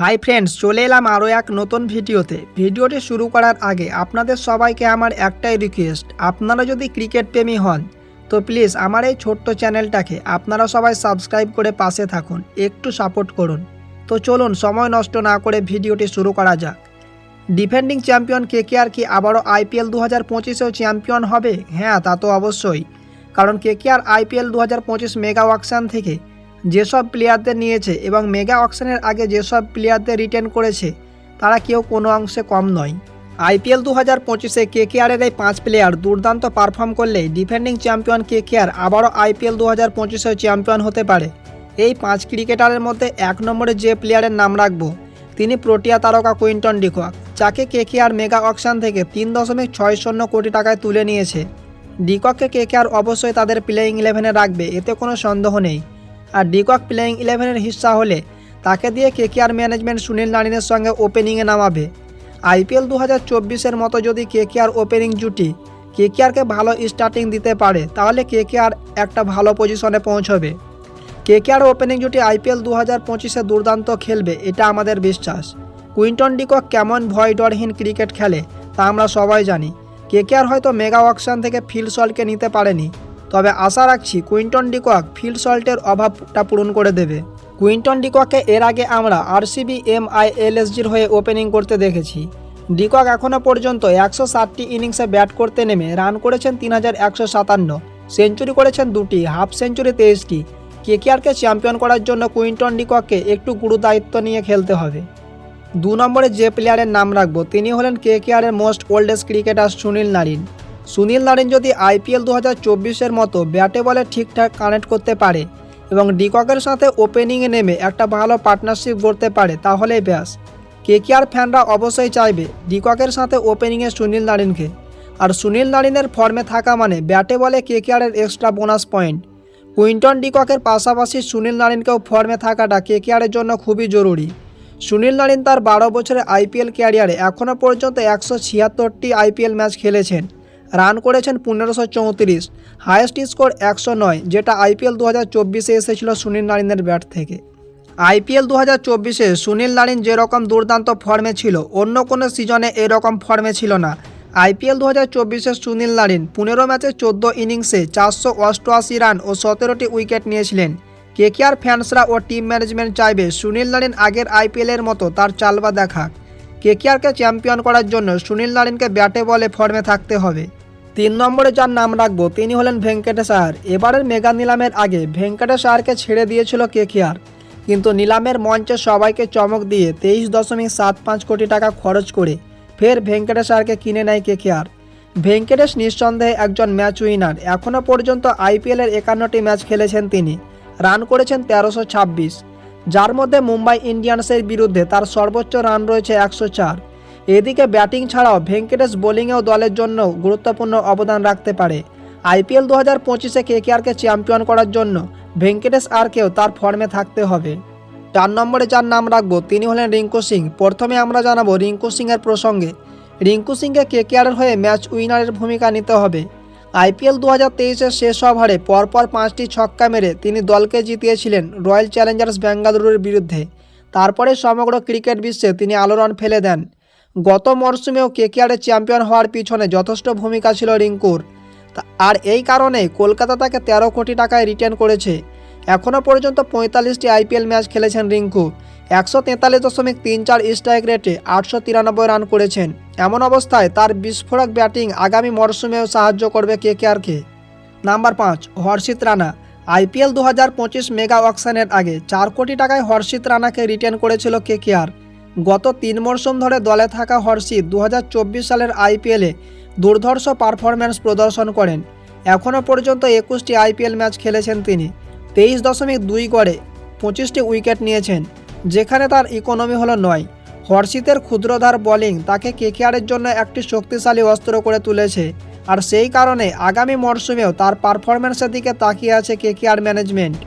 Hi friends, চলে এলাম আরও এক নতুন ভিডিওতে। ভিডিওটি শুরু করার আগে আপনাদের সবাইকে আমার একটাই রিকোয়েস্ট আপনারা যদি ক্রিকেট প্রেমী হন, তো প্লিজ আমার এই ছোট্ট চ্যানেলটাকে আপনারা সবাই সাবস্ক্রাইব করে পাশে থাকুন, একটু সাপোর্ট করুন। তো চলুন, সময় নষ্ট না করে ভিডিওটি শুরু করা যাক। ডিফেন্ডিং চ্যাম্পিয়ন কে কে আর কি আবারও আইপিএল দু হাজার পঁচিশেও চ্যাম্পিয়ন হবে? হ্যাঁ তা তো অবশ্যই। কারণ কে কে আর আইপিএল দু হাজার পঁচিশ মেগা ওয়াকশান থেকে যেসব প্লেয়ারদের নিয়েছে এবং মেগা অকশনের আগে যেসব প্লেয়ারদের রিটেন করেছে, তারা কেউ কোনো অংশে কম নয়। আইপিএল দু হাজার পঁচিশে কে কে এই পাঁচ প্লেয়ার দুর্দান্ত পারফর্ম করলে ডিফেন্ডিং চ্যাম্পিয়ন কে কে আর আবারও আইপিএল দু হাজার পঁচিশে চ্যাম্পিয়ন হতে পারে। এই পাঁচ ক্রিকেটারের মধ্যে এক নম্বরে যে প্লেয়ারের নাম রাখব, তিনি প্রোটিয়া তারকা কুইন্টন ডিকক যাকে কে কে আর মেগা অকশান থেকে তিন দশমিক ছয় শূন্য কোটি টাকায় তুলে নিয়েছে। ডিকককে কে কে আর অবশ্যই তাদের প্লেয়িং ইলেভেনে রাখবে, এতে কোনো সন্দেহ নেই। আর ডিকক প্লেয়িং ইলেভেনের হিস্সা হলে তাকে দিয়ে কেকেআর ম্যানেজমেন্ট সুনীল নারিনের সঙ্গে ওপেনিংয়ে নামাবে। আইপিএল দু হাজার চব্বিশের মতো যদি কেকেআর ওপেনিং জুটি কেকেআরকে ভালো স্টার্টিং দিতে পারে, তাহলে কেকেআর একটা ভালো পজিশনে পৌঁছবে। কেকেআর ওপেনিং জুটি আইপিএল দু হাজার পঁচিশে দুর্দান্ত খেলবে, এটা আমাদের বিশ্বাস। কুইন্টন ডিকক কেমন ভয় ডরহীন ক্রিকেট খেলে, তা আমরা সবাই জানি। কেকেআর হয়তো মেগা অকশন থেকে ফিল্ড সলকে নিতে পারেনি। তবে আশা রাখছি কুইন্টন ডিকক ফিল্ড সল্টের অভাবটা পূরণ করে দেবে। কুইন্টন ডিককে এর আগে আমরা আরসিবি এম আই হয়ে ওপেনিং করতে দেখেছি। ডিকক এখনও পর্যন্ত একশো ষাটটি ইনিংসে ব্যাট করতে নেমে রান করেছেন তিন হাজার একশো সাতান্ন, সেঞ্চুরি করেছেন দুটি, হাফ সেঞ্চুরি তেইশটি। কেকেআরকে চ্যাম্পিয়ন করার জন্য কুইন্টন ডিককে একটু গুরু দায়িত্ব নিয়ে খেলতে হবে। দু নম্বরে যে প্লেয়ারের নাম রাখব, তিনি হলেন কেকেআরের most oldest cricketer Sunil Narine. Sunil Narine যদি আইপিএল দু হাজার চব্বিশের মতো ব্যাটে বলে ঠিকঠাক কানেক্ট করতে পারে এবং ডিককের সাথে ওপেনিংয়ে নেমে একটা ভালো পার্টনারশিপ গড়তে পারে, তাহলেই ব্যাস। কেকেআর ফ্যানরা অবশ্যই চাইবে ডিককের সাথে ওপেনিংয়ে সুনীল নারিনকে আর সুনীল নারিনের ফর্মে থাকা মানে ব্যাটে বলে কেকেআরের এক্সট্রা বোনাস পয়েন্ট। কুইন্টন ডিককের পাশাপাশি সুনীল নারিনকেও ফর্মে থাকাটা কেকেআরের জন্য খুবই জরুরি। সুনীল নারিন তার বারো বছরের আইপিএল ক্যারিয়ারে এখনও পর্যন্ত একশো ছিয়াত্তরটি আইপিএল ম্যাচ খেলেছেন। রান করেছেন পনেরোশো চৌত্রিশ হায়েস্ট স্কোর একশো নয়, যেটা আইপিএল দু হাজার চব্বিশে এসেছিল সুনীল নারিনের ব্যাট থেকে। আইপিএল দু হাজার চব্বিশে সুনীল নারিন যেরকম দুর্দান্ত ফর্মে ছিল, অন্য কোনো সিজনে এরকম ফর্মে ছিল না। আইপিএল দু হাজার চব্বিশে সুনীল নারিন পনেরো ম্যাচে চোদ্দ ইনিংসে চারশো অষ্টআশি রান ও সতেরোটি উইকেট নিয়েছিলেন। কেকেআর ফ্যান্সরা ও টিম ম্যানেজমেন্ট চাইবে সুনীল নারিন আগের আইপিএলের মতো তার চালবা দেখাক কেকেআরকে চ্যাম্পিয়ন করার জন্য সুনীল নারিনকে ব্যাটে বলে ফর্মে থাকতে হবে। তিন নম্বরে যার নাম রাখব, তিনি হলেন ভেঙ্কটেশ আয়ার এবারের মেগা নিলামের আগে ভেঙ্কটেশ আয়ারকে ছেড়ে দিয়েছিল কেকেআর। কিন্তু নিলামের মঞ্চে সবাইকে চমক দিয়ে তেইশ দশমিক সাত পাঁচ কোটি টাকা খরচ করে ফের ভেঙ্কটেশ আয়ারকে কিনে নেয় কেকেআর। ভেঙ্কটেশ নিঃসন্দেহে একজন ম্যাচ উইনার। এখনও পর্যন্ত আইপিএলের একান্নটি ম্যাচ খেলেছেন তিনি। রান করেছেন তেরোশো ছাব্বিশ। যার মধ্যে মুম্বাই ইন্ডিয়ান্সের বিরুদ্ধে তার সর্বোচ্চ রান রয়েছে একশো চার। এদিকে ব্যাটিং ছাড়াও ভেঙ্কটেশ বোলিংয়েও দলের জন্য গুরুত্বপূর্ণ অবদান রাখতে পারে। আইপিএল দু হাজার পঁচিশে কেকেআরকে চ্যাম্পিয়ন করার জন্য ভেঙ্কটেশ আরকেও তার ফর্মে থাকতে হবে। চার নম্বরে যার নাম রাখব, তিনি হলেন রিঙ্কু সিং। প্রথমে আমরা জানাব রিঙ্কু সিংয়ের প্রসঙ্গে। রিঙ্কু সিংকে কেকেআরের হয়ে ম্যাচ উইনারের ভূমিকা নিতে হবে। আইপিএল দু হাজার তেইশের শেষ ওভারে পরপর পাঁচটি ছক্কা মেরে তিনি দলকে জিতিয়েছিলেন রয়্যাল চ্যালেঞ্জার্স বেঙ্গালুরুর বিরুদ্ধে। তারপরে সমগ্র ক্রিকেট বিশ্বে তিনি আলো রান ফেলে দেন। গত মরশুমেও কেকেআরের চ্যাম্পিয়ন হওয়ার পিছনে যথেষ্ট ভূমিকা ছিল রিঙ্কুর। আর এই কারণে কলকাতা তাকে তেরো কোটি টাকায় রিটার্ন করেছে। এখনও পর্যন্ত পঁয়তাল্লিশটি আইপিএল ম্যাচ খেলেছেন রিঙ্কু। একশো তেতাল্লিশ দশমিক তিন চার স্ট্রাইক রেটে আটশো তিরানব্বই রান করেছেন। এমন অবস্থায় তার বিস্ফোরক ব্যাটিং আগামী মরশুমেও সাহায্য করবে কেকেআরকে। নাম্বার পাঁচ, হর্ষিত রানা। আইপিএল দু হাজার পঁচিশ মেগা অকশনের আগে চার কোটি টাকায় হর্ষিত রানাকে রিটার্ন করেছিল কেকেআর। গত তিন মরশুম ধরে দলে থাকা হর্ষিত দু হাজার চব্বিশ সালের আইপিএলে দুর্ধর্ষ পারফরম্যান্স প্রদর্শন করেন। এখনও পর্যন্ত একুশটি আইপিএল ম্যাচ খেলেছেন তিনি। তেইশ দশমিক দুই গড়ে পঁচিশটি উইকেট নিয়েছেন, যেখানে তার ইকোনমি হলো নয়। হর্ষিতের ক্ষুদ্রধার বোলিং তাকে কেকেআরের জন্য একটি শক্তিশালী অস্ত্র করে তুলেছে। আর সেই কারণে আগামী মরশুমেও তার পারফরম্যান্সের দিকে তাকিয়ে আছে কেকেআর ম্যানেজমেন্ট